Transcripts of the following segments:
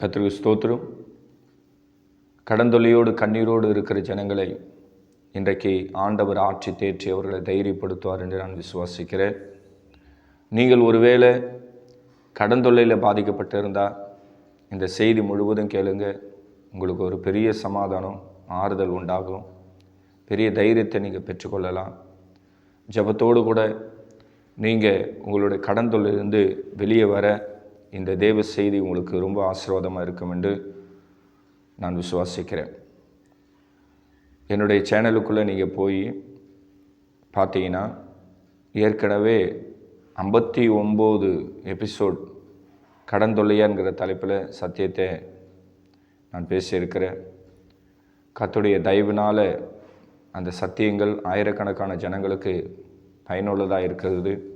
கத்திரிக்கு ஸ்தோத்திரம். கடந்தொலியோடு கண்ணீரோடு இருக்கிற ஜனங்களை இன்றைக்கு ஆண்டவர் ஆட்சி தேற்றி அவர்களை தைரியப்படுத்துவார் என்று நான் விசுவாசிக்கிறேன். நீங்கள் ஒருவேளை கடன் தொல்லையில் பாதிக்கப்பட்டிருந்தால் இந்த செய்தி முழுவதும் கேளுங்க. உங்களுக்கு ஒரு பெரிய சமாதானம் ஆறுதல் உண்டாகும். பெரிய தைரியத்தை நீங்கள் பெற்றுக்கொள்ளலாம். ஜெபத்தோடு கூட நீங்கள் உங்களுடைய கடன் வெளியே வர இந்த தேவ செய்தி உங்களுக்கு ரொம்ப ஆசீர்வாதமாக இருக்கும் என்று நான் விசுவாசிக்கிறேன். என்னுடைய சேனலுக்குள்ளே நீங்கள் போய் பார்த்தீங்கன்னா ஏற்கனவே ஐம்பத்தி ஒம்பது எபிசோட் கடன் தொல்லையாங்கிற தலைப்பில் சத்தியத்தை நான் பேசியிருக்கிறேன். கத்துடைய தயவுனால் அந்த சத்தியங்கள் ஆயிரக்கணக்கான ஜனங்களுக்கு பயனுள்ளதாக இருக்கிறது.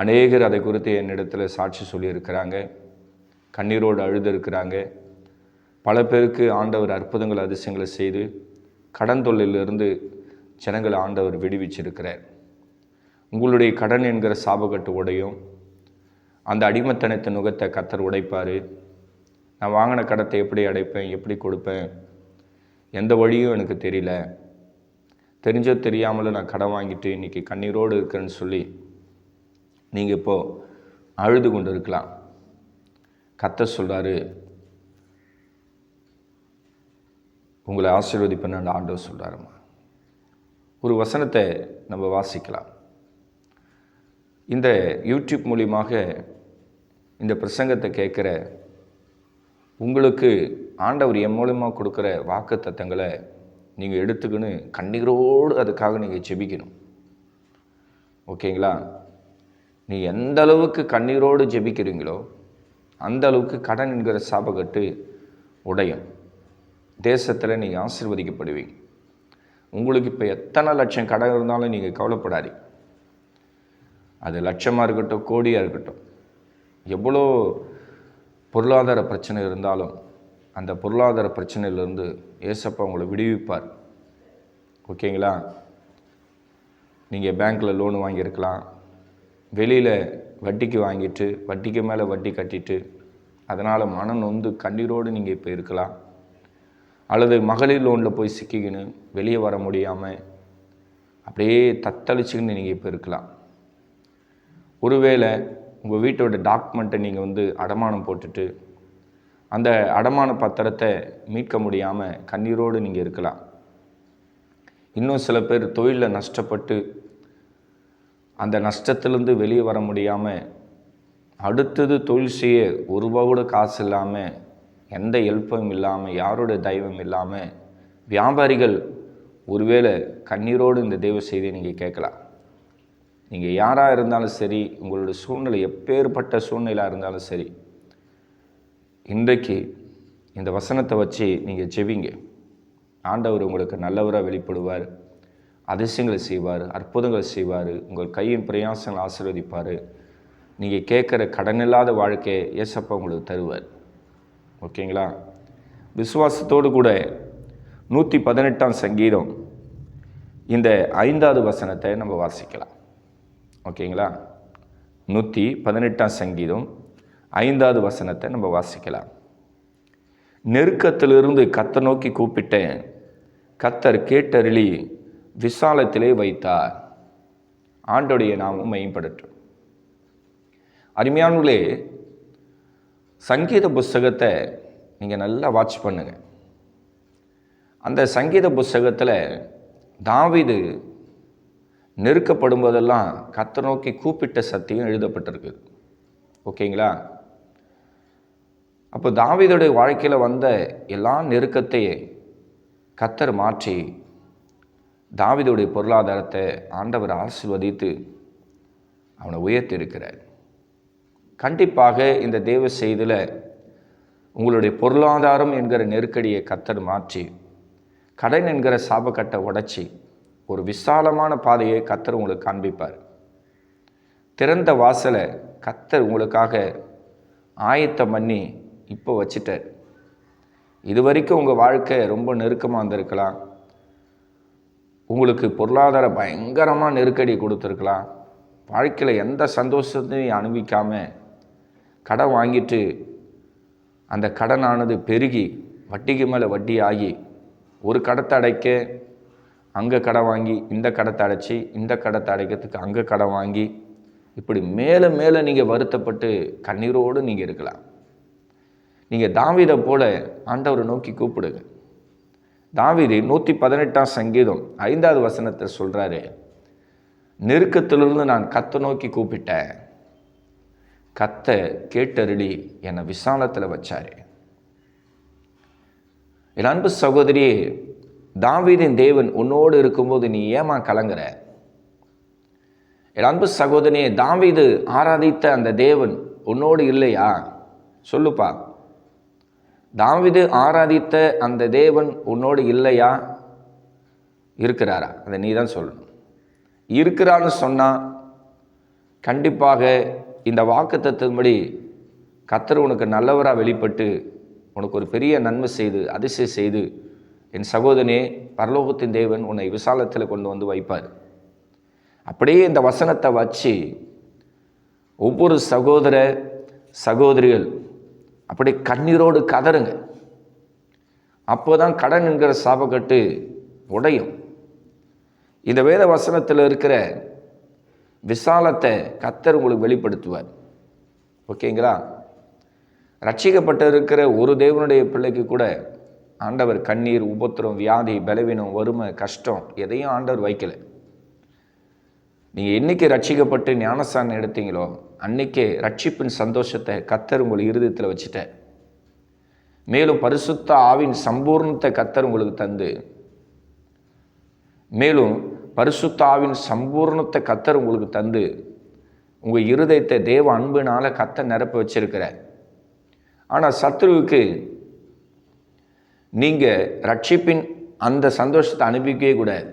அநேகர் அதை குறித்து என்னிடத்தில் சாட்சி சொல்லியிருக்கிறாங்க. கண்ணீரோடு அழுதுருக்கிறாங்க. பல பேருக்கு ஆண்டவர் அற்புதங்கள் அதிசயங்களை செய்து கடன் தொல்லையிலிருந்து ஜனங்களை ஆண்டவர் விடுவிச்சிருக்கிறார். உங்களுடைய கடன் என்கிற சாபக்கட்டு உடையும். அந்த அடிமத்தனத்தை நுகத்தை கத்தர் உடைப்பார். நான் வாங்கின கடத்தை எப்படி அடைப்பேன் எப்படி கொடுப்பேன் எந்த வழியும் எனக்கு தெரியல. தெரிஞ்சோ தெரியாமலும் நான் கடன் வாங்கிட்டு இன்றைக்கி கண்ணீரோடு இருக்கிறேன்னு சொல்லி நீங்கள் இப்போது அழுது கொண்டு இருக்கலாம் கத்த சொல்கிறாரு உங்களை ஆசீர்வதிப்பேன்னு அந்த ஆண்டவர் சொல்கிறாருமா ஒரு வசனத்தை நம்ம வாசிக்கலாம். இந்த யூடியூப் மூலியமாக இந்த பிரசங்கத்தை கேட்குற உங்களுக்கு ஆண்டவர் என் மூலமாக கொடுக்குற வாக்கு தத்தங்களை நீங்கள் எடுத்துக்கின்னு கண்ணீரோடு அதுக்காக நீங்கள் ஜெபிக்கணும். ஓகேங்களா? நீ எந்த அளவுக்கு கண்ணீரோடு ஜெபிக்கிறீங்களோ அந்த அளவுக்கு கடன் என்கிற சாபக்கட்டு உடையும். தேசத்தில் நீங்கள் ஆசிர்வதிக்கப்படுவீங்க. உங்களுக்கு இப்போ எத்தனை லட்சம் கடன் இருந்தாலும் நீங்கள் கவலைப்படாதீங்க அது லட்சமாக இருக்கட்டும் கோடியாக இருக்கட்டும். எவ்வளோ பொருளாதார பிரச்சனை இருந்தாலும் அந்த பொருளாதார பிரச்சனையிலேருந்து ஏசப்பா உங்களை விடுவிப்பார். ஓகேங்களா? நீங்கள் பேங்க்கில் லோன் வாங்கியிருக்கலாம். வெளியில் வட்டிக்கு வாங்கிட்டு வட்டிக்கு மேலே வட்டி கட்டிட்டு அதனால் மன நொந்து கண்ணீரோடு நீங்கள் இப்போ இருக்கலாம். அல்லது மகளிர் லோனில் போய் சிக்கிக்கின்னு வெளியே வர முடியாமல் அப்படியே தத்தளிச்சுக்கின்னு நீங்கள் இப்போ இருக்கலாம். ஒருவேளை உங்கள் வீட்டோட டாக்குமெண்ட்டை நீங்கள் வந்து அடமானம் போட்டுட்டு அந்த அடமான பத்திரத்தை மீட்க முடியாமல் கண்ணீரோடு நீங்கள் இருக்கலாம். இன்னும் சில பேர் தொழிலில் நஷ்டப்பட்டு அந்த நஷ்டத்திலேருந்து வெளியே வர முடியாமல் அடுத்தது தொழில் செய்ய ஒரு ரூபா கூட காசு இல்லாமல் எந்த ஹெல்ப்பும் இல்லாமல் யாரோட தெய்வம் இல்லாமல் வியாபாரிகள் ஒருவேளை கண்ணீரோடு இந்த தெய்வ செய்தியை நீங்கள் கேட்கலாம். நீங்கள் யாராக இருந்தாலும் சரி உங்களோட சூழ்நிலை எப்பேற்பட்ட சூழ்நிலையாக இருந்தாலும் சரி இன்றைக்கு இந்த வசனத்தை வச்சு நீங்கள் ஜெபிங்க. ஆண்டவர் உங்களுக்கு நல்லவராக வெளிப்படுவார். அதிசயங்களை செய்வார் அற்புதங்களை செய்வார் உங்கள் கையின் பிரயாசங்களை ஆசீர்வதிப்பார். நீங்கள் கேட்குற கடனில்லாத வாழ்க்கையை ஏசப்பா உங்களுக்கு தருவார். ஓகேங்களா? விசுவாசத்தோடு கூட நூற்றி பதினெட்டாம் சங்கீதம் இந்த ஐந்தாவது வசனத்தை நம்ம வாசிக்கலாம். ஓகேங்களா? நூற்றி பதினெட்டாம் சங்கீதம் ஐந்தாவது வசனத்தை நம்ம வாசிக்கலாம். நெருக்கத்திலிருந்து கத்த நோக்கி கூப்பிட்டேன். கத்தர் கேட்டருளி விசாலத்திலே வைத்தார். ஆண்டோடைய நாமும் மையப்படட்டும் அருமையானவர்களே சங்கீத புஸ்தகத்தை நீங்கள் நல்லா வாட்ச் பண்ணுங்க. அந்த சங்கீத புஸ்தகத்தில் தாவிது நெருக்கப்படும் போதெல்லாம் கத்த நோக்கி கூப்பிட்ட சத்தியம் எழுதப்பட்டிருக்கு. ஓகேங்களா? அப்போ தாவிதோடைய வாழ்க்கையில் வந்த எல்லா நெருக்கத்தையும் கத்தர் மாற்றி தாவிதோடைய பொருளாதாரத்தை ஆண்டவர் ஆசிர்வதித்து அவனை உயர்த்தியிருக்கிறார். கண்டிப்பாக இந்த தேவ செய்தியில் உங்களுடைய பொருளாதாரம் என்கிற நெருக்கடியை கத்தர் மாற்றி கடன் என்கிற சாபக்கட்டை உடைச்சி ஒரு விசாலமான பாதையை கத்தர் உங்களுக்கு காண்பிப்பார். திறந்த வாசலை கத்தர் உங்களுக்காக ஆயத்தம் பண்ணி இப்போ வச்சிட்டார். இது வரைக்கும் உங்கள் வாழ்க்கை ரொம்ப நெருக்கமாக இருந்திருக்கலாம். உங்களுக்கு பொருளாதார பயங்கரமாக நெருக்கடி கொடுத்துருக்கலாம். வாழ்க்கையில் எந்த சந்தோஷத்தையும் அனுபவிக்காமல் கடன் வாங்கிட்டு அந்த கடனானது பெருகி வட்டிக்கு மேலே வட்டி ஆகி ஒரு கடத்தை அடைக்க அங்கே கடன் வாங்கி இந்த கடத்தை அடைச்சி இந்த கடத்தை அடைக்கிறதுக்கு அங்கே கடன் வாங்கி இப்படி மேலே மேலே நீங்கள் வருத்தப்பட்டு கண்ணீரோடு நீங்கள் இருக்கலாம். நீங்கள் தாவீதை போல ஆண்டவரை நோக்கி கூப்பிடுங்க. தாவீது நூற்றி பதினெட்டாம் சங்கீதம் ஐந்தாவது வசனத்தை சொல்கிறாரு நெருக்கத்திலிருந்து நான் கத்தை நோக்கி கூப்பிட்டேன். கத்த கேட்டருளி என்னை விசாலத்தில் வச்சார். என் அன்பு சகோதரியே தாவீதின் தேவன் உன்னோடு இருக்கும்போது நீ ஏமா கலங்குற? என் அன்பு சகோதரியே தாவீது ஆராதித்த அந்த தேவன் உன்னோடு இல்லையா? சொல்லுப்பா. தாவிது ஆராதித்த அந்த தேவன் உன்னோடு இல்லையா? இருக்கிறாரா? அதை நீ தான் சொல்லணும். இருக்கிறான்னு சொன்னால் கண்டிப்பாக இந்த வாக்கு தத்துவப்படி கத்தர் உனக்கு நல்லவராக வெளிப்பட்டு உனக்கு ஒரு பெரிய நன்மை செய்து அதிசயம் செய்து என் சகோதரனே பரலோகத்தின் தேவன் உன்னை விசாலத்தில் கொண்டு வந்து வைப்பார். அப்படியே இந்த வசனத்தை வச்சு ஒவ்வொரு சகோதர சகோதரிகள் அப்படி கண்ணீரோடு கதறுங்க. அப்போ தான் கடன் என்கிற சாபக்கட்டு உடையும். இந்த வேத வசனத்தில் இருக்கிற விசாலத்தை கத்தர் உங்களுக்கு வெளிப்படுத்துவார். ஓகேங்களா? ரட்சிக்கப்பட்டு இருக்கிற ஒரு தேவனுடைய பிள்ளைக்கு கூட ஆண்டவர் கண்ணீர் உபத்திரம் வியாதி பலவீனம் வறுமை கஷ்டம் எதையும் ஆண்டவர் வைக்கலை. நீங்கள் என்றைக்கு ரட்சிக்கப்பட்டு ஞானஸ்தானம் எடுத்தீங்களோ அன்னைக்கே ரட்சிப்பின் சந்தோஷத்தை கத்தர் உங்கள் இருதயத்தில் வச்சுட்டேன். மேலும் பரிசுத்த ஆவின் சம்பூர்ணத்தை கத்தர் உங்களுக்கு தந்து. மேலும் பரிசுத்த ஆவின் சம்பூர்ணத்தை கத்தர் உங்களுக்கு தந்து. உங்கள் இருதயத்தை தேவ அன்பினால் கத்த நிரப்ப வச்சிருக்கிற. ஆனால் சத்ருவுக்கு நீங்கள் ரட்சிப்பின் அந்த சந்தோஷத்தை அனுபவிக்கவே கூடாது.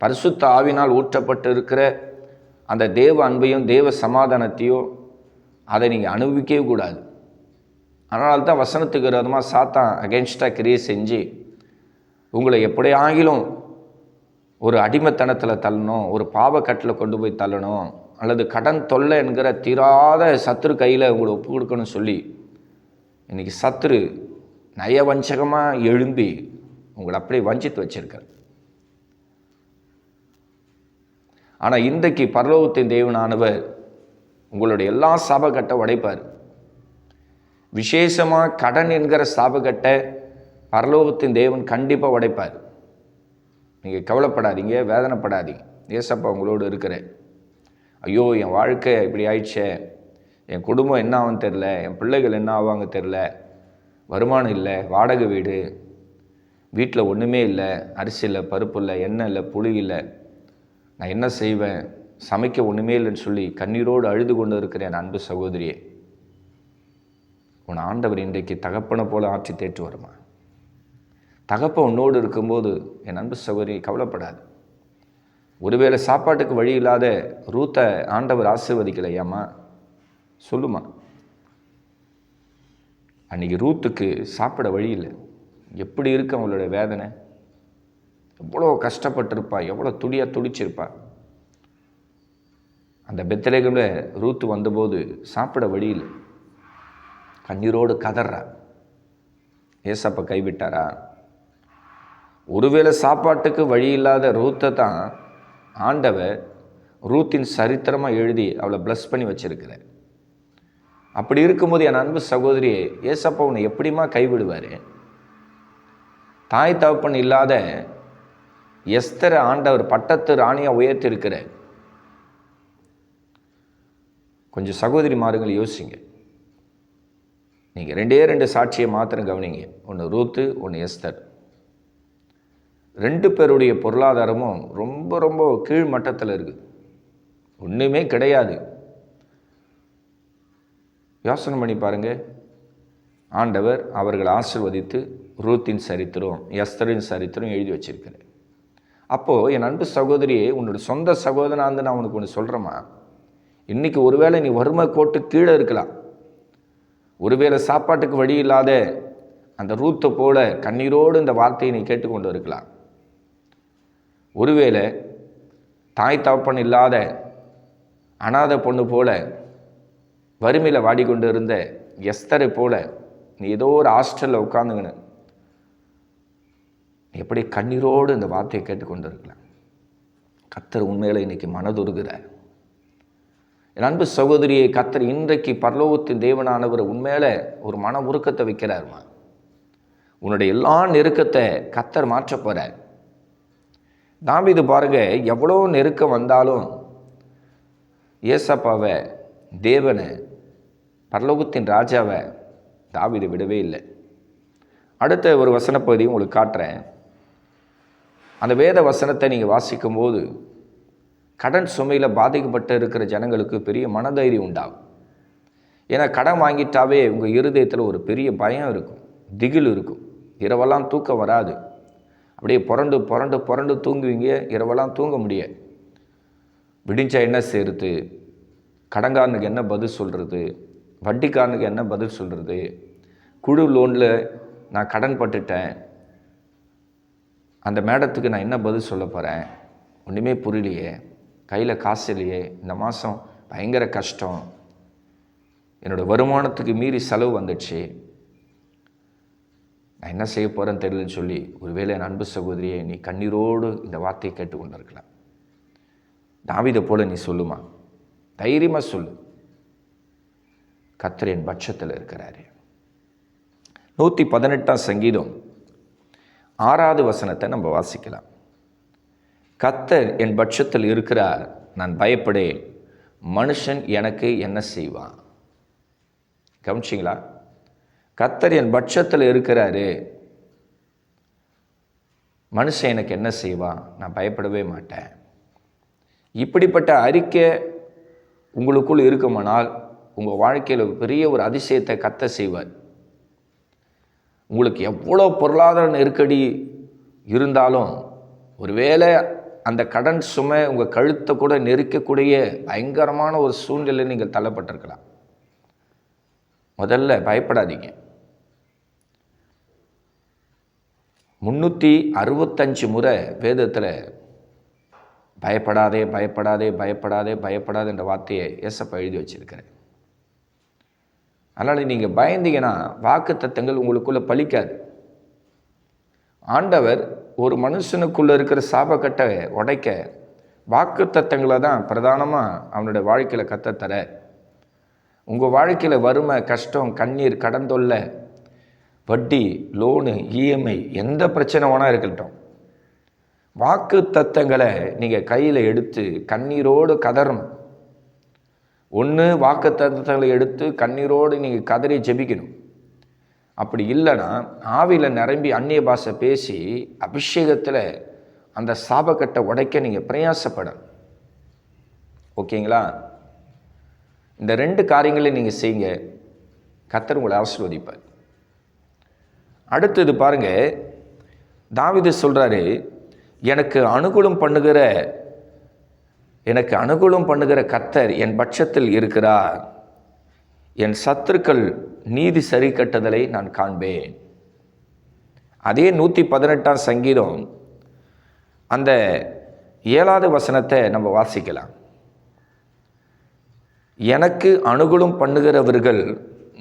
பரிசுத்த ஆவினால் ஊற்றப்பட்டு இருக்கிற அந்த தேவ அன்பையும் தேவ சமாதானத்தையும் அதை நீங்கள் அனுபவிக்கவே கூடாது. அதனால தான் வசனத்துக்கு விரோதமாக சாத்தான் அகேன்ஸ்டாக கிரியை செஞ்சு உங்களை எப்படி ஆகிலும் ஒரு அடிமைத்தனத்தில் தள்ளணும் ஒரு பாவக்கட்டில் கொண்டு போய் தள்ளணும் அல்லது கடன் தொல்லை என்கிற தீராத சத்துரு கையில் உங்களை ஒப்பு கொடுக்கணும்னு சொல்லி இன்றைக்கி சத்துரு நயவஞ்சகமாக எழும்பி உங்களை அப்படியே வஞ்சித்து வச்சிருக்கார். ஆனால் இன்றைக்கு பரலோகத்தின் தேவனானவர் உங்களுடைய எல்லா சாபக்கட்டை உடைப்பார். விசேஷமாக கடன் என்கிற சாபக்கட்டை பரலோகத்தின் தேவன் கண்டிப்பாக உடைப்பார். நீங்கள் கவலைப்படாதீங்க வேதனைப்படாதீங்க. ஏசப்பா உங்களோடு இருக்கிறேன் ஐயோ என் வாழ்க்கை இப்படி ஆயிடுச்சே. என் குடும்பம் என்ன ஆகும் தெரில என் பிள்ளைகள் என்ன ஆவாங்க தெரில வருமானம் இல்லை வாடகை வீடு வீட்டில் ஒன்றுமே இல்லை அரிசி இல்லை பருப்பு இல்லை எண்ணெய் இல்லை புளி இல்லை. நான் என்ன செய்வேன்? சமைக்க ஒன்றுமே இல்லைன்னு சொல்லி கண்ணீரோடு அழுது கொண்டு இருக்கிற என் அன்பு சகோதரியே உன் ஆண்டவர் இன்றைக்கு தகப்பனை போல ஆற்றி தேற்று வருமா? தகப்ப உன்னோடு இருக்கும்போது என் அன்பு சகோதரி கவலைப்படாது. ஒருவேளை சாப்பாட்டுக்கு வழி இல்லாத ரூத்தை ஆண்டவர் ஆசிர்வதிக்கலையாம்மா சொல்லுமா? அன்றைக்கி ரூத்துக்கு சாப்பிட வழி இல்லை. எப்படி இருக்கு அவங்களோட வேதனை? எவ்வளோ கஷ்டப்பட்டிருப்பா எவ்வளோ துடியாக துடிச்சிருப்பா. அந்த பெத்தலேகமில் ரூத்து வந்தபோது சாப்பிட வழியில் கண்ணீரோடு கதறா. ஏசப்ப கைவிட்டாரா? ஒருவேளை சாப்பாட்டுக்கு வழி இல்லாத ரூத்தை தான் ஆண்டவர் ரூத்தின் சரித்திரமாக எழுதி அவளை ப்ளஸ் பண்ணி வச்சிருக்கிறார். அப்படி இருக்கும்போது என் அன்பு சகோதரியே ஏசப்பா உன்னை எப்படிமா கைவிடுவார்? தாய் தகப்பன் இல்லாத எஸ்தர ஆண்டவர் பட்டத்து ராணியாக உயர்த்திருக்கிறார் கொஞ்சம் சகோதரி மாறுங்கள் யோசிங்க. நீங்கள் ரெண்டே ரெண்டு சாட்சியை மாத்திரம் கவனிங்க. ஒன்று ரூத்து ஒன்று எஸ்தர். ரெண்டு பேருடைய பொருளாதாரமும் ரொம்ப ரொம்ப கீழ் மட்டத்தில் இருக்குது ஒன்றுமே கிடையாது. யோசனை பண்ணி பாருங்கள் ஆண்டவர் அவர்களை ஆசிர்வதித்து ரூத்தின் சரித்திரம் எஸ்தரின் சரித்திரம் எழுதி வச்சிருக்கிறேன் அப்போது என் அன்பு சகோதரியே உன்னோட சொந்த சகோதரனாந்து நான் உனக்கு ஒன்று சொல்கிறேம்மா இன்றைக்கி ஒருவேளை நீ வறுமை கோட்டு கீழே இருக்கலாம். ஒருவேளை சாப்பாட்டுக்கு வழி இல்லாத அந்த ரூத்தை போல கண்ணீரோடு இந்த வார்த்தையை நீ கேட்டுக்கொண்டு இருக்கலாம். ஒருவேளை தாய் தவப்பன் இல்லாத அனாதை பொண்ணு போல வறுமையில் வாடிக்கொண்டு இருந்த எஸ்தரை போல நீ ஏதோ ஒரு ஹாஸ்டலில் உட்காந்துங்கன்னு எப்படி கண்ணீரோடு இந்த வார்த்தையை கேட்டுக்கொண்டு இருக்கலாம் கத்தர் உண்மையில் இன்றைக்கி மனதுருகிறார். என் அன்பு சகோதரியை கத்தர் இன்றைக்கு பரலோகத்தின் தேவனானவர் உண்மையில் ஒரு மன உருக்கத்தை வைக்கிறாருமா? உன்னுடைய எல்லா நெருக்கத்தை கத்தர் மாற்ற போறார். தாவீது பாருங்க எவ்வளோ நெருக்கம் வந்தாலும் ஏசப்பாவை தேவனை பரலோகத்தின் ராஜாவை தாவிதை விடவே இல்லை. அடுத்த ஒரு வசனப்பகுதியும் உங்களுக்கு காட்டுறேன். அந்த வேத வசனத்தை நீங்கள் வாசிக்கும்போது கடன் சுமையில் பாதிக்கப்பட்டு இருக்கிற ஜனங்களுக்கு பெரிய மனதைரியம் உண்டாகும். ஏன்னா கடன் வாங்கிட்டாவே உங்கள் இருதயத்தில் ஒரு பெரிய பயம் இருக்கும் திகில் இருக்கும். இரவெல்லாம் தூக்கம் வராது. அப்படியே புரண்டு புரண்டு புரண்டு தூங்குவீங்க இரவெல்லாம் தூங்க முடியாது விடிஞ்சா என்ன செய்கிறது கடன்காரனுக்கு என்ன பதில் சொல்கிறது வட்டிக்காரனுக்கு என்ன பதில் சொல்கிறது குழு லோனில் நான் கடன் பட்டுட்டேன். அந்த மேடத்துக்கு நான் என்ன பதில் சொல்ல போகிறேன் ஒன்றுமே புரியலையே. கையில் காசு இல்லையே. இந்த மாதம் பயங்கர கஷ்டம். என்னோடய வருமானத்துக்கு மீறி செலவு வந்துடுச்சு. நான் என்ன செய்ய போகிறேன்னு தெரியலன்னு சொல்லி ஒருவேளை என் அன்பு சகோதரியை நீ கண்ணீரோடு இந்த வார்த்தையை கேட்டுக்கொண்டு இருக்கலாம் தாவிதை போல் நீ சொல்லுமா? தைரியமாக சொல்லு. கத்திரன் பட்சத்தில் இருக்கிறாரு. நூற்றி பதினெட்டாம் சங்கீதம் ஆறாவது வசனத்தை நம்ம வாசிக்கலாம். கத்தர் என் பட்சத்தில் இருக்கிறார் நான் பயப்படேன். மனுஷன் எனக்கு என்ன செய்வான்? கவனிச்சிங்களா? கத்தர் என் பட்சத்தில் இருக்கிறாரு. மனுஷன் எனக்கு என்ன செய்வான்? நான் பயப்படவே மாட்டேன். இப்படிப்பட்ட அறிக்கை உங்களுக்குள் இருக்குமானால் உங்கள் வாழ்க்கையில் பெரிய ஒரு அதிசயத்தை கத்த செய்வார். உங்களுக்கு எவ்வளோ பொருளாதார நெருக்கடி இருந்தாலும் ஒருவேளை அந்த கடன் சுமை உங்கள் கழுத்தை கூட நெருக்கக்கூடிய பயங்கரமான ஒரு சூழ்நிலை நீங்கள் தள்ளப்பட்டிருக்கலாம். முதல்ல பயப்படாதீங்க. முந்நூற்றி அறுபத்தஞ்சு முறை வேதத்தில் பயப்படாதே பயப்படாதே பயப்படாதே பயப்படாதே என்ற வார்த்தையை ஏசப்ப எழுதி வச்சிருக்கிறேன் அதனால் நீங்கள் பயந்தீங்கன்னா வாக்கு தத்தங்கள் உங்களுக்குள்ளே பழிக்காது ஆண்டவர் ஒரு மனுஷனுக்குள்ளே இருக்கிற சாபக்கட்டை உடைக்க வாக்கு தத்தங்களை தான் பிரதானமாக அவனுடைய வாழ்க்கையில் கத்தத்தர உங்கள் வாழ்க்கையில் வறுமை கஷ்டம் கண்ணீர் கடன் தொல்லை வட்டி லோனு இஎம்ஐ எந்த பிரச்சனை வேணால் இருக்கட்டும். வாக்கு தத்தங்களை நீங்கள் கையில் எடுத்து கண்ணீரோடு கதறணும். ஒன்று வாக்கு தத்தங்களை எடுத்து கண்ணீரோடு நீங்கள் கதறி ஜெபிக்கணும். அப்படி இல்லைன்னா ஆவியில் நிரம்பி அந்நிய பாஷை பேசி அபிஷேகத்தில் அந்த சாபக்கட்டை உடைக்க நீங்கள் பிரயாசப்படணும். ஓகேங்களா? இந்த ரெண்டு காரியங்களையும் நீங்கள் செய்யுங்க. கத்தர் உங்களை ஆசீர்வதிப்பார். அடுத்தது பாருங்கள் தாவிது சொல்கிறாரு எனக்கு அனுகூலம் பண்ணுகிற எனக்கு அனுகூலம் பண்ணுகிற கத்தர் என் பட்சத்தில் இருக்கிறார். என் சத்துருக்கள் நீதி சரி கட்டுதலை நான் காண்பேன். அதே நூற்றி பதினெட்டாம் சங்கீதம் அந்த ஏழாவது வசனத்தை நம்ம வாசிக்கலாம். எனக்கு அனுகூலம் பண்ணுகிறவர்கள்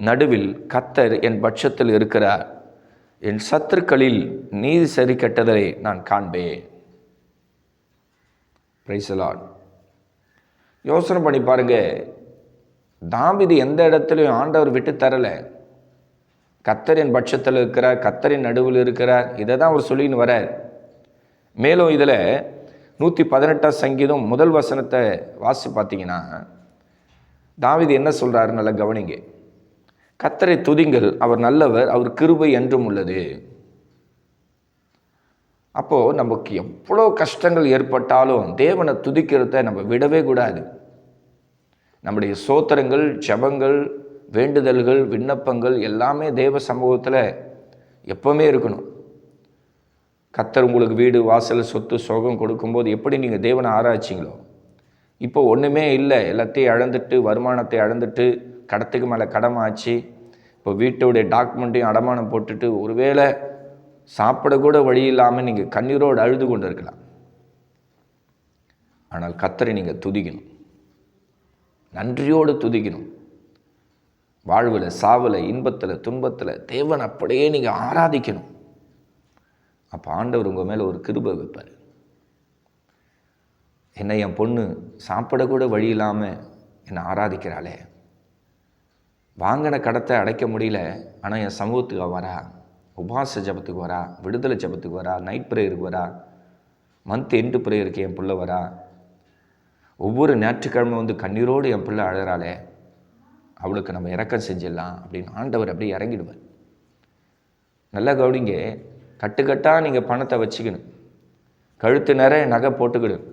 நடுவில் கத்தர் என் பட்சத்தில் இருக்கிறார். என் சத்துருக்களில் நீதி சரி கட்டதலை நான் காண்பேன். பிரைசலான் யோசனை பண்ணி பாருங்க. தாவிது எந்த இடத்துலையும் ஆண்டவர் விட்டு தரலை. கத்தரின் பட்சத்தில் இருக்கிறார் கத்தரின் நடுவில் இருக்கிறார் இதை தான் அவர் சொல்லின்னு வரார் மேலும் இதில் நூற்றி பதினெட்டாம் சங்கீதம் முதல் வசனத்தை வாசி பார்த்தீங்கன்னா தாவிது என்ன சொல்கிறாரு நல்லா கவனிங்க. கத்தரை துதிங்கள் அவர் நல்லவர் அவர் கிருபை என்றும் உள்ளது. அப்போது நமக்கு எவ்வளோ கஷ்டங்கள் ஏற்பட்டாலும் தேவனை துதிக்கிறத நம்ம விடவே கூடாது. நம்முடைய சோத்திரங்கள் ஜபங்கள் வேண்டுதல்கள் விண்ணப்பங்கள் எல்லாமே தேவ சமூகத்தில் எப்போவுமே இருக்கணும். கத்தர் உங்களுக்கு வீடு வாசல் சொத்து சோகம் கொடுக்கும்போது எப்படி நீங்கள் தேவனை ஆராய்ச்சிங்களோ? இப்போ ஒன்றுமே இல்லை. எல்லாத்தையும் இழந்துட்டு வருமானத்தை இழந்துட்டு கடத்துக்கு மேலே கடமாச்சு. இப்போ வீட்டோடைய டாக்குமெண்ட்டையும் அடமானம் போட்டுட்டு ஒருவேளை சாப்பிடக்கூட வழி இல்லாமல் நீங்கள் கண்ணீரோடு அழுது கொண்டு இருக்கலாம் ஆனால் கத்தரை நீங்கள் துதிக்கணும். நன்றியோடு துதிக்கணும். வாழ்வில் சாவில் இன்பத்தில் துன்பத்தில் தேவன் அப்படியே நீங்கள் ஆராதிக்கணும். அப்போ ஆண்டவர் உங்கள் மேலே ஒரு கிருபை வைப்பார். என்னை என் பொண்ணு சாப்பிடக்கூட வழி இல்லாமல் என்னை ஆராதிக்கிறாளே. வாங்கின கடத்தை அடைக்க முடியல ஆனால் என் சமூகத்துக்கு வரா. உபாச ஜபத்துக்கு வரா விடுதலை ஜபத்துக்கு வரா நைட் ப்ரேயருக்கு வரா மந்த் எண்டு ப்ரேயருக்கு என் பிள்ளை வரா. ஒவ்வொரு ஞாயிற்றுக்கிழமை வந்து கண்ணீரோடு என் பிள்ளை அழகிறாளே அவளுக்கு நம்ம இறக்கம் செஞ்சிடலாம் அப்படின்னு ஆண்டவர் அப்படியே இறங்கிடுவார். நல்லா கவனிங்க கட்டுக்கட்டாக நீங்கள் பணத்தை வச்சுக்கணும். கழுத்து நிறைய நகை போட்டுக்கிடும்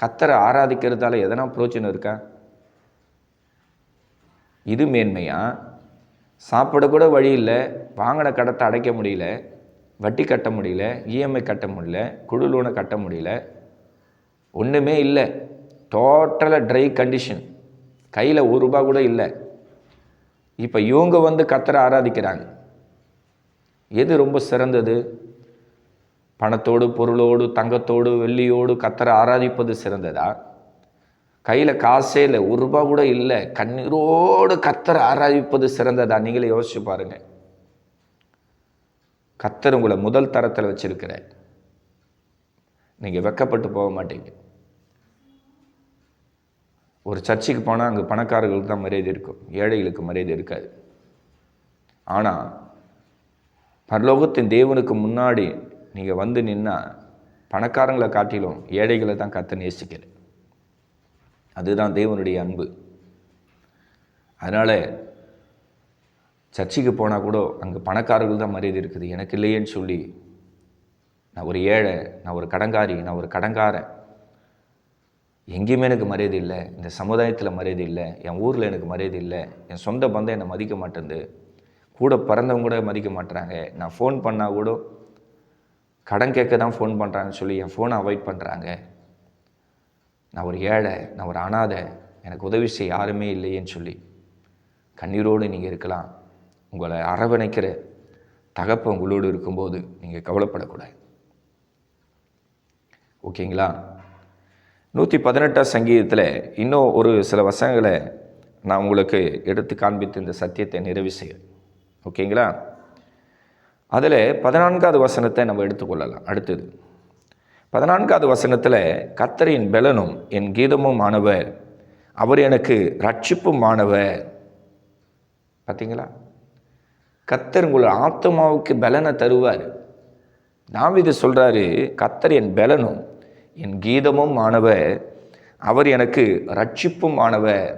கத்தரை ஆராதிக்கிறதால எதனா பிரோச்சனை இருக்கா? இது மேன்மையாக சாப்பிடக்கூட வழி இல்லை வாங்கின கடத்தை அடைக்க முடியல வட்டி கட்ட முடியல இஎம்ஐ கட்ட முடியல குழு லோனை கட்ட முடியல ஒன்றுமே இல்லை. டோட்டலாக ட்ரை கண்டிஷன் கையில் ஒரு ரூபா கூட இல்லை. இப்போ இவங்க வந்து கத்தரை ஆராதிக்கிறாங்க. எது ரொம்ப சிறந்தது? பணத்தோடு பொருளோடு தங்கத்தோடு வெள்ளியோடு கத்தரை ஆராதிப்பது சிறந்ததா? கையில் காசே இல்லை ஒரு ரூபா கூட இல்லை. கண்ணீரோடு கத்தரை ஆராய்ப்பது சிறந்ததா? நீங்களே யோசிச்சு பாருங்க. கத்தர் உங்களை முதல் தரத்தில் வச்சிருக்கிற நீங்கள் வெக்கப்பட்டு போக மாட்டீங்க. ஒரு சர்ச்சுக்கு போனால் அங்கே பணக்காரர்களுக்கு தான் மரியாதை இருக்கும். ஏழைகளுக்கு மரியாதை இருக்காது. ஆனால் பரலோகத்தின் தேவனுக்கு முன்னாடி நீங்கள் வந்து நின்னால் பணக்காரங்களை காட்டிலும் ஏழைகளை தான் கத்தை நேசிக்கிறேன் அதுதான் தேவனுடைய அன்பு. அதனால் சர்ச்சுக்கு போனால் கூட அங்கே பணக்காரர்கள் தான் மரியாதை இருக்குது. எனக்கு இல்லையேன்னு சொல்லி நான் ஒரு ஏழை நான் ஒரு கடங்காரி நான் ஒரு கடங்காரன். எங்கேயுமே எனக்கு மரியாதை இல்லை. இந்த சமுதாயத்தில் மரியாதை இல்லை. என் ஊரில் எனக்கு மரியாதை இல்லை. என் சொந்த பந்தம் என்னை மதிக்க மாட்டேங்குது கூட பிறந்தவங்க கூட மதிக்க மாட்டுறாங்க நான் ஃபோன் பண்ணால் கூட கடன் கேட்க தான் ஃபோன் பண்ணுறாங்கன்னு சொல்லி என் ஃபோனை அவாய்ட் பண்ணுறாங்க நான் ஒரு ஏழை நான் ஒரு அனாதை எனக்கு உதவி செய்ய யாருமே இல்லையேன்னு சொல்லி கண்ணீரோடு நீங்கள் இருக்கலாம். உங்களை அரவணைக்கிற தகப்ப உங்களோடு இருக்கும்போது நீங்கள் கவலைப்படக்கூடாது. ஓகேங்களா? நூற்றி பதினெட்டாம் சங்கீதத்தில் இன்னும் ஒரு சில வசனங்களை நான் உங்களுக்கு எடுத்து காண்பித்து இந்த சத்தியத்தை நிறைவு செய்கிறேன். ஓகேங்களா? அதில் பதினான்காவது வசனத்தை நம்ம எடுத்துக்கொள்ளலாம். அடுத்தது பதினான்காவது வசனத்தில் கத்தரின் பெலனும் என் கீதமும் ஆனவர். அவர் எனக்கு ரட்சிப்பும் ஆனவர். பார்த்தீங்களா கத்தர் உங்களோட ஆத்மாவுக்கு பலனை தருவார். தாவீது சொல்கிறாரு கத்தர் என் பலனும் என் கீதமும் ஆனவர். அவர் எனக்கு ரட்சிப்பும் ஆனவர்.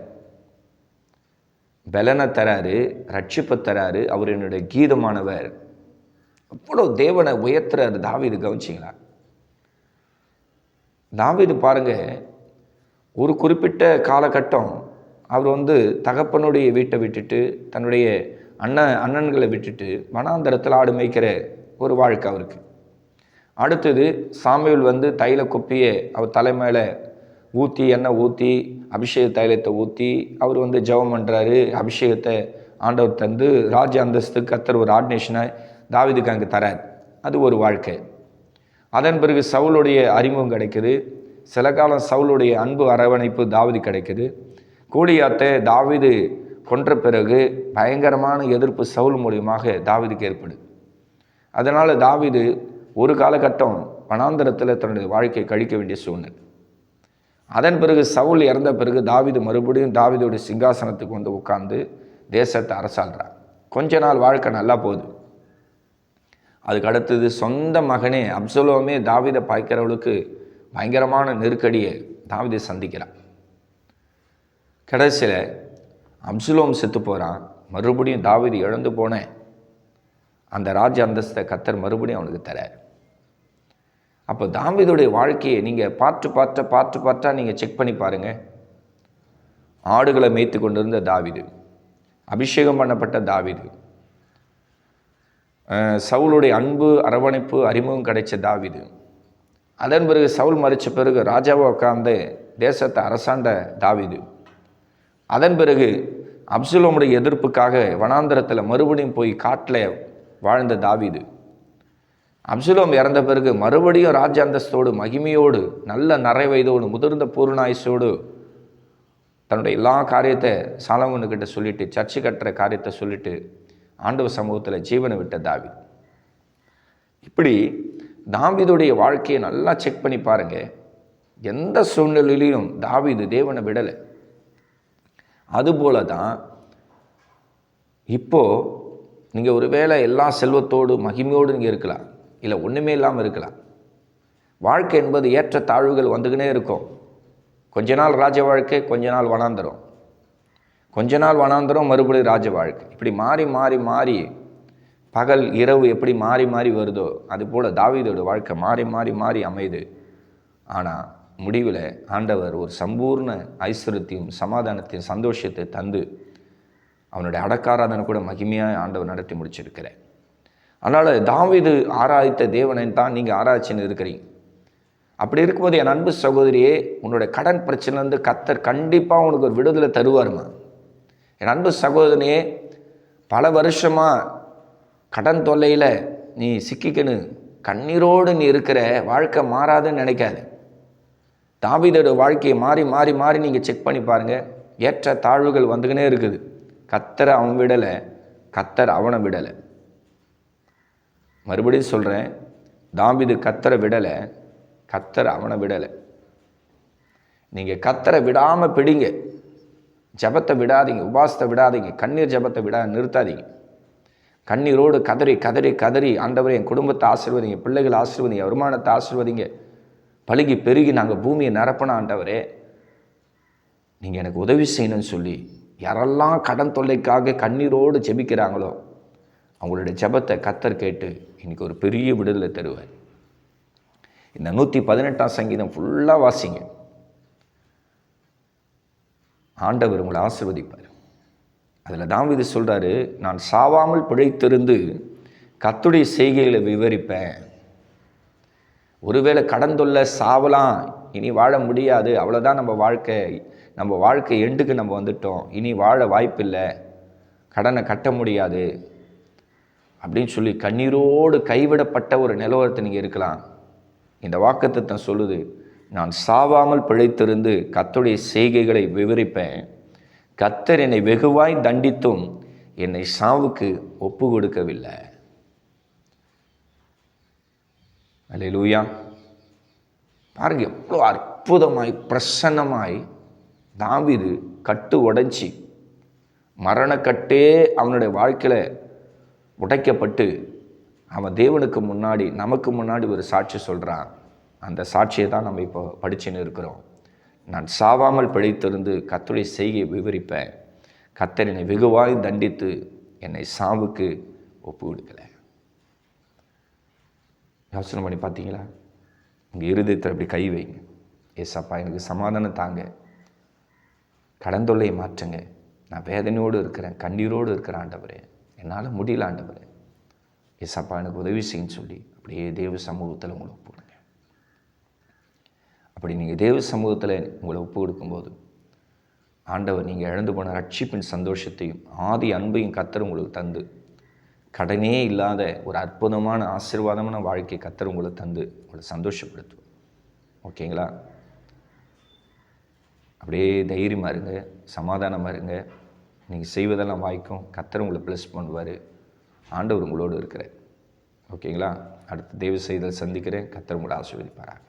பலனை தராரு ரட்சிப்பை தராரு அவர் என்னுடைய கீதமானவர் அவ்வளோ தேவனை உயர்த்துறாரு தாவிது கவனிச்சிங்களா? தாவீது பாருங்க. ஒரு குறிப்பிட்ட காலகட்டம் அவர் வந்து தகப்பனுடைய வீட்டை விட்டுட்டு தன்னுடைய அண்ணன் அண்ணன்களை விட்டுட்டு வனாந்தரத்தில் ஆடு மேய்க்கிற ஒரு வாழ்க்கை அவருக்கு. அடுத்தது சாமியல் வந்து தைல கொப்பியை அவர் தலை மேலே ஊற்றி எண்ணெய் ஊற்றி அபிஷேக தைலத்தை ஊற்றி அவர் வந்து ஜெபம் பண்ணுறாரு அபிஷேகத்தை ஆண்டவர் தந்து ராஜ அந்தஸ்து கத்தர் ஒரு ஆர்டினேஷனை தாவிதுக்கு அங்கே தரார். அது ஒரு வாழ்க்கை. அதன் பிறகு சவுளுடைய அறிமுகம் கிடைக்குது. சில காலம் சவுளுடைய அன்பு அரவணைப்பு தாவிது கிடைக்குது. கூலியாத்தை தாவிது கொன்ற பிறகு பயங்கரமான எதிர்ப்பு சவுல் மூலியமாக தாவிதுக்கு ஏற்படுது. அதனால் தாவிது ஒரு காலகட்டம் வனாந்தரத்தில் தன்னுடைய வாழ்க்கையை கழிக்க வேண்டிய சூழ்நிலை. அதன் பிறகு சவுல் இறந்த பிறகு தாவிது மறுபடியும் தாவிதோடைய சிங்காசனத்துக்கு வந்து உட்கார்ந்து தேசத்தை அரசாள்றார். கொஞ்ச நாள் வாழ்க்கை நல்லா போகுது. அதுக்கு அடுத்தது சொந்த மகனே அப்சலோமே தாவிதை பாய்க்கிறவளுக்கு பயங்கரமான நெருக்கடியை தாவிதை சந்திக்கிறான். கடைசியில் அப்சுலோம் செத்து போகிறான் மறுபடியும் தாவிதி இழந்து போனேன் அந்த ராஜ அந்தஸ்தை கத்தர் மறுபடியும் அவனுக்கு தரார். அப்போ தாவிதுடைய வாழ்க்கையை நீங்கள் பார்த்து பார்த்தா பார்த்து பார்த்தா நீங்கள் செக் பண்ணி பாருங்கள் ஆடுகளை மேய்த்து கொண்டிருந்த தாவிது அபிஷேகம் பண்ணப்பட்ட தாவிது சவுளுடைய அன்பு அரவணைப்பு அறிமுகம் கிடைச்ச தாவிது. அதன் பிறகு சவுல் மறித்த பிறகு ராஜாவை உட்கார்ந்து தேசத்தை அரசாண்ட தாவிது. அதன் பிறகு அப்சுலோமுடைய எதிர்ப்புக்காக வனாந்திரத்தில் மறுபடியும் போய் காட்டில் வாழ்ந்த தாவிது. அப்சுலோம் இறந்த பிறகு மறுபடியும் ராஜ அந்தஸ்தோடு மகிமையோடு நல்ல நரைவயதோடு முதிர்ந்த பூர்ணாயுசோடு தன்னுடைய எல்லா காரியத்தை சாலமோனுக்கிட்ட சொல்லிட்டு சர்ச்சு கட்டுற காரியத்தை சொல்லிட்டு ஆண்டவ சமூகத்தில் ஜீவனை விட்ட தாவி இப்படி தாவிதுடைய வாழ்க்கையை நல்லா செக் பண்ணி பாருங்கள் எந்த சூழ்நிலையிலும் தாவிது தேவனை விடலை. அதுபோல தான் இப்போது நீங்கள் ஒருவேளை எல்லா செல்வத்தோடு மகிமையோடு நீங்கள் இருக்கலாம். இல்லை ஒன்றுமே இல்லாமல் இருக்கலாம். வாழ்க்கை என்பது ஏற்ற தாழ்வுகள் வந்துக்கினே இருக்கும். கொஞ்ச நாள் ராஜ வாழ்க்கை கொஞ்ச நாள் வனாந்தரம். கொஞ்ச நாள் வனாந்தரம் மறுபடியும் ராஜ வாழ்க்கை. இப்படி மாறி மாறி மாறி பகல் இரவு எப்படி மாறி மாறி வருதோ அது போல் தாவீதோட வாழ்க்கை மாறி மாறி மாறி அமையுது. ஆனால் முடிவில் ஆண்டவர் ஒரு சம்பூர்ண ஐஸ்வர்யத்தையும் சமாதானத்தையும் சந்தோஷத்தை தந்து அவனுடைய அடக்காராதனை கூட மகிமையாக ஆண்டவர் நடத்தி முடிச்சிருக்கிறார். அதனால் தாவீது ஆராய்த்த தேவனை தான் நீங்கள் ஆராய்ச்சின்னு இருக்கிறீங்க. அப்படி இருக்கும்போது என் அன்பு சகோதரியே உன்னோட கடன் பிரச்சனைலேருந்து கத்தர் கண்டிப்பாக உனக்கு ஒரு விடுதலை தருவாருமா என் அன்பு சகோதரியே பல வருஷமாக கடன் தொல்லையில் நீ சிக்கிக்கணும் கண்ணீரோடு நீ இருக்கிற வாழ்க்கை மாறாதுன்னு நினைக்காது. தாவிதோட வாழ்க்கையை மாறி மாறி மாறி நீங்கள் செக் பண்ணி பாருங்கள் ஏற்ற தாழ்வுகள் வந்துக்கினே இருக்குது. கத்தரை அவன் விடலை கத்தர் அவனை விடலை. மறுபடியும் சொல்கிறேன் தாவீது கத்தரை விடலை கத்தர் அவனை விடலை. நீங்கள் கத்தரை விடாமல் பிடிங்க. ஜபத்தை விடாதீங்க உபாசத்தை விடாதீங்க கண்ணீர் ஜபத்தை விடா நிறுத்தாதீங்க. கண்ணீரோடு கதறி கதறி கதறி ஆண்டவர் என் குடும்பத்தை ஆசிர்வதிங்க பிள்ளைகள் ஆசிர்வதிங்க வருமானத்தை ஆசிர்வதிங்க. பழுகி பெருகி நாங்கள் பூமியை நிரப்பணும் ஆண்டவரே நீங்கள் எனக்கு உதவி செய்யணும்னு சொல்லி யாரெல்லாம் கடன் தொல்லைக்காக கண்ணீரோடு ஜெபிக்கிறாங்களோ அவங்களுடைய ஜெபத்தை கத்தர் கேட்டு இன்னைக்கு ஒரு பெரிய விடுதலை தருவார். இந்த நூற்றி பதினெட்டாம் சங்கீதம் ஃபுல்லாக வாசிங்க. ஆண்டவர் உங்களை ஆசிர்வதிப்பார். அதில் தாவீது சொல்கிறாரு நான் சாவாமல் பிழைத்திருந்து கத்துடைய செய்கைகளை விவரிப்பேன். ஒருவேளை கடன் தொல்லை சாவலாம் இனி வாழ முடியாது. அவ்வளோதான் நம்ம வாழ்க்கை. நம்ம வாழ்க்கை எண்டுக்கு நம்ம வந்துட்டோம். இனி வாழ வாய்ப்பில்லை. கடனை கட்ட முடியாது. அப்படின்னு சொல்லி கண்ணீரோடு கைவிடப்பட்ட ஒரு நிலவரத்தை நீங்கள் இருக்கலாம். இந்த வாக்குத்தத்தம் சொல்லுது நான் சாவாமல் பிழைத்திருந்து கத்துடைய செய்கைகளை விவரிப்பேன். கத்தர் என்னை வெகுவாய் தண்டித்தும் என்னை சாவுக்கு ஒப்பு கொடுக்கவில்லை அல்லேலூயா பாருங்க எவ்வளோ அற்புதமாய் பிரசன்னமாய் தாவிது கட்டு உடைஞ்சி மரணக்கட்டே அவனுடைய வாழ்க்கையில் உடைக்கப்பட்டு அவன் தேவனுக்கு முன்னாடி நமக்கு முன்னாடி ஒரு சாட்சி சொல்கிறான் அந்த சாட்சியை தான் நம்ம இப்போ படிச்சுன்னு இருக்கிறோம். நான் சாவாமல் பிழைத்திருந்து கத்துடைய செய்கையை விவரிப்பேன். கத்தர் என்னை வெகுவாய் தண்டித்து என்னை சாவுக்கு ஒப்பு கொடுக்கலை யோசனை பண்ணி பார்த்தீங்களா? உங்கள் இருதயத்தில் அப்படி கை வைங்க. ஏசப்பா எனக்கு சமாதானம் தாங்க. கடந்தொல்லையை மாற்றுங்க. நான் வேதனையோடு இருக்கிறேன். கண்ணீரோடு இருக்கிற ஆண்டவரே. என்னால் முடியல ஆண்டவரே. ஏசப்பா எனக்கு உதவி செய்யுன்னு சொல்லி அப்படியே தேவ சமூகத்தில் உங்களை போகிறேன் அப்படி நீங்கள் தேவ சமூகத்தில் உங்களை ஒப்பு கொடுக்கும்போது ஆண்டவர் நீங்கள் இழந்து போன ரட்சிப்பின் சந்தோஷத்தையும் ஆதி அன்பையும் கத்தர் உங்களுக்கு தந்து கடனே இல்லாத ஒரு அற்புதமான ஆசீர்வாதமான வாழ்க்கை கத்தர் உங்களை தந்து உங்களை சந்தோஷப்படுத்தும் ஓகேங்களா? அப்படியே தைரியமாக இருங்க சமாதானமாக இருங்க. நீங்கள் செய்வதெல்லாம் வாய்க்கும் கத்தர் உங்களை ப்ளஸ் பண்ணுவார். ஆண்டவர் உங்களோடு இருக்கிறார். ஓகேங்களா? அடுத்து தெய்வ செய்தல் சந்திக்கிறேன். கத்தர் உங்களை ஆசீர்வதிப்பாராக.